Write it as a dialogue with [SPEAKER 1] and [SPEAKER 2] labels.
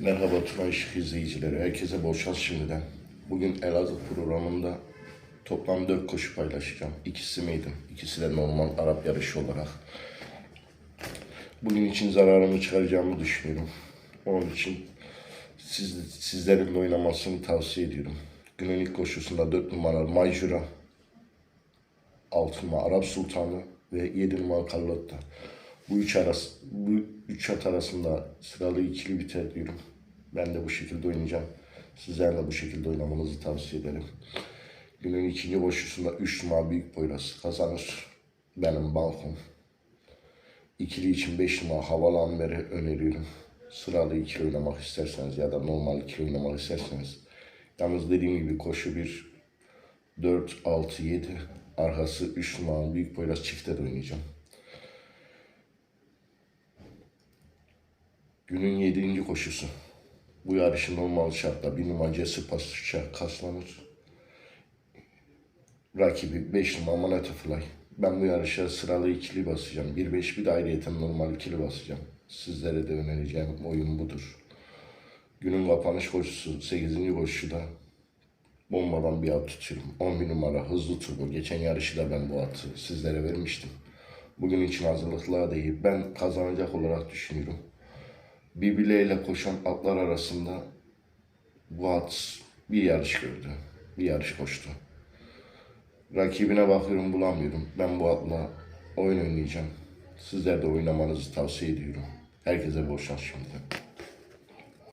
[SPEAKER 1] Merhaba Tuna Işık izleyicileri. Herkese bol şans şimdiden. Bugün Elazığ programında toplam 4 koşu paylaşacağım. İkisi meydan. İkisi de normal Arap yarışı olarak. Bugün için zararımı çıkaracağımı düşünüyorum. Onun için siz, sizlerin oynamasını tavsiye ediyorum. Günün ilk koşusunda 4 numara Mayjura, 6 numara Arap Sultanı ve 7 numara Carlotta. Bu üç arası, bu üç at arasında sıralı ikili biter diyorum. Ben de bu şekilde oynayacağım. Sizler de bu şekilde oynamanızı tavsiye ederim. Günün ikinci koşusunda 3 numara büyük boyraz kazanır. Benim balkon. İkili için 5 numara havalı amberi öneriyorum. Sıralı ikili oynamak isterseniz ya da normal ikili oynamak isterseniz. Yalnız dediğim gibi koşu 1, 4, 6, 7. Arkası 3 numara büyük boyraz çifte de oynayacağım. Günün yedinci koşusu. Bu yarışın normal şartla bir numara Cesur Pasuş'a kaslanır. Rakibi 5 numara Manata Fly. Ben bu yarışa sıralı ikili basacağım. 1-5 bir de ayrıyeten normal ikili basacağım. Sizlere de önereceğim oyun budur. Günün kapanış koşusu 8. koşusu da bombadan bir at tutuyorum. 11 numara hızlı turbo. Geçen yarışı da ben bu atı sizlere vermiştim. Bugün için hazırlıklar değil. Ben kazanacak olarak düşünüyorum birbirleriyle koşan atlar arasında bu at bir yarış gördü. Bir yarış koştu. Rakibine bakıyorum bulamıyorum. Ben bu atla oyun oynayacağım. Sizler de oynamanızı tavsiye ediyorum. Herkese bol şans şimdiden.